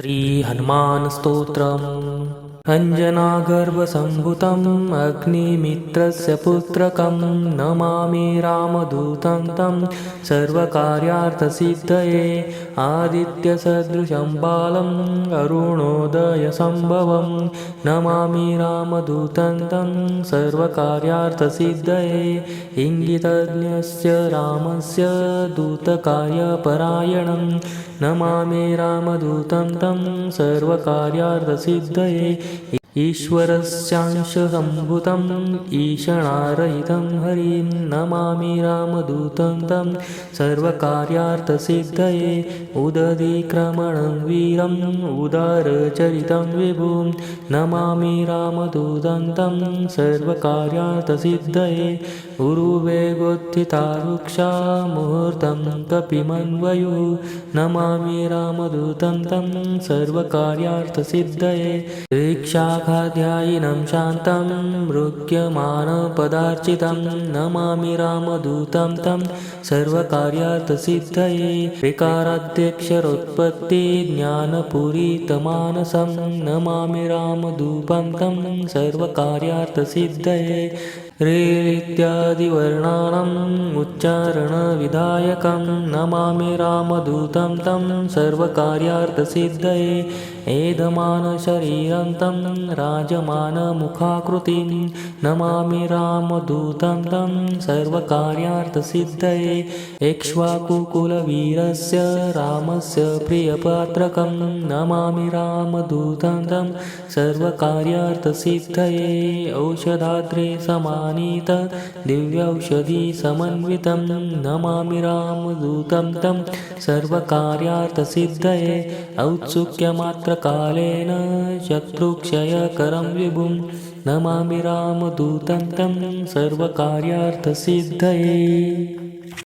श्रीहनुमानस्तोत्रम्। अञ्जनागर्भसम्भुतम् अग्निमित्रस्य पुत्रकं नमामि रामदूतं तं सर्वकार्यार्थसिद्धये। आदित्यसदृशं बालम् अरुणोदयसम्भवं नमामि रामदूतं तं सर्वकार्यार्थसिद्धये। इङ्गितज्ञस्य रामस्य दूतकार्यपरायणं नमामि रामदूतं तं सर्वकार्यार्थसिद्धये। ईश्वरस्यांशसम्भुतम् ईशणारहितं हरिं नमामि रामदूतं तं। सर्वकार्यार्थसिद्धये उदधिक्रमणं वीरम् उदारचरितं विभुं। नमामि रामदूतं तं सर्वकार्यार्थसिद्धये उरुवेगोत्थिता वृक्षा मुहूर्तं कपिमन्वयुः। नमामि रामदूतं तं सर्वकार्यार्थसिद्धये ऋक्षाखाध्यायिनं शान्तं मृग्यमानपदार्चितं नमामि रामदूतं तं सर्वकार्यार्थसिद्धये ऋकाराध्यक्षरोत्पत्तिज्ञानपुरीतमानसं नमामि रामदूपं तं सर्वकार्यार्थसिद्धये ऋत्यादिवर्णानाम् उच्चारणविधायकं नमामि रामदूतं तं सर्वकार्यार्थसिद्धये एधमानशरीरं तं राजमानमुखाकृतिं नमामि रामदूतं तं सर्वकार्यार्थसिद्धये एक्ष्वाकुकुलवीरस्य रामस्य प्रियपात्रकं नमामि रामदूतं तं सर्वकार्यार्थसिद्धये औषधाद्रे समानीत दिव्यौषधिसमन्वितं नमामि रामदूतं तं सर्वकार्यार्थसिद्धये औत्सुक्यमात्रकालेन शत्रुक्षयकरं विभुं नमामि रामदूतं तं सर्वकार्यार्थसिद्धये